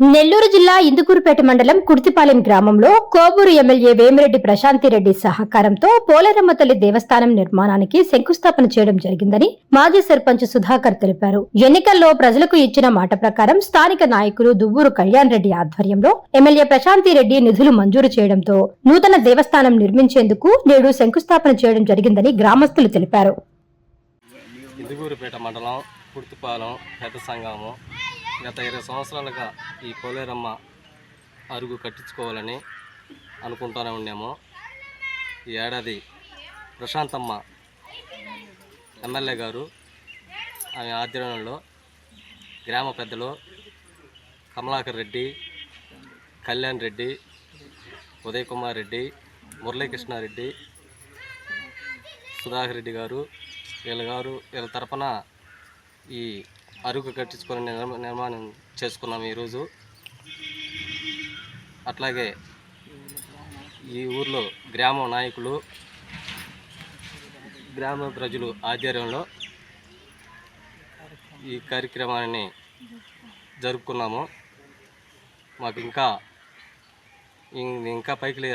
నెల్లూరు జిల్లా ఇందుకూరుపేట మండలం కుర్తిపాలెం గ్రామంలో కోబూరు ఎమ్మెల్యే వేమిరెడ్డి ప్రశాంతిరెడ్డి సహకారంతో పోలేరమ్మ తల్లి దేవస్థానం నిర్మాణానికి శంకుస్థాపన చేయడం జరిగిందని మాజీ సర్పంచ్ సుధాకర్ తెలిపారు. ఎన్నికల్లో ప్రజలకు ఇచ్చిన మాట ప్రకారం స్థానిక నాయకులు దువ్వూరు కళ్యాణ్ రెడ్డి ఆధ్వర్యంలో ఎమ్మెల్యే ప్రశాంతిరెడ్డి నిధులు మంజూరు చేయడంతో నూతన దేవస్థానం నిర్మించేందుకు నేడు శంకుస్థాపన చేయడం జరిగిందని గ్రామస్తులు తెలిపారు. మండలం కుర్తిపాలెం పెద్ద సంఘము గత ఇరవై సంవత్సరాలుగా ఈ పోలేరమ్మ అరుగు కట్టించుకోవాలని అనుకుంటూనే ఉన్నాము ఈ ఏడాది ప్రశాంతమ్మ ఎమ్మెల్యే గారు ఆమె ఆధ్వర్యంలో గ్రామ పెద్దలు కమలాకర్ రెడ్డి కళ్యాణ్ రెడ్డి ఉదయ్ కుమార్ రెడ్డి మురళీకృష్ణారెడ్డి సుధాకర్ రెడ్డి గారు వీళ్ళ గారు వీళ్ళ తరపున ఈ అరుగు కట్టించుకొని నిర్మాణం చేసుకున్నాం ఈరోజు. అట్లాగే ఈ ఊర్లో గ్రామ నాయకులు గ్రామ ప్రజలు ఆధ్వర్యంలో ఈ కార్యక్రమాన్ని జరుపుకున్నాము. మాకు ఇంకా ఇంకా పైకి లే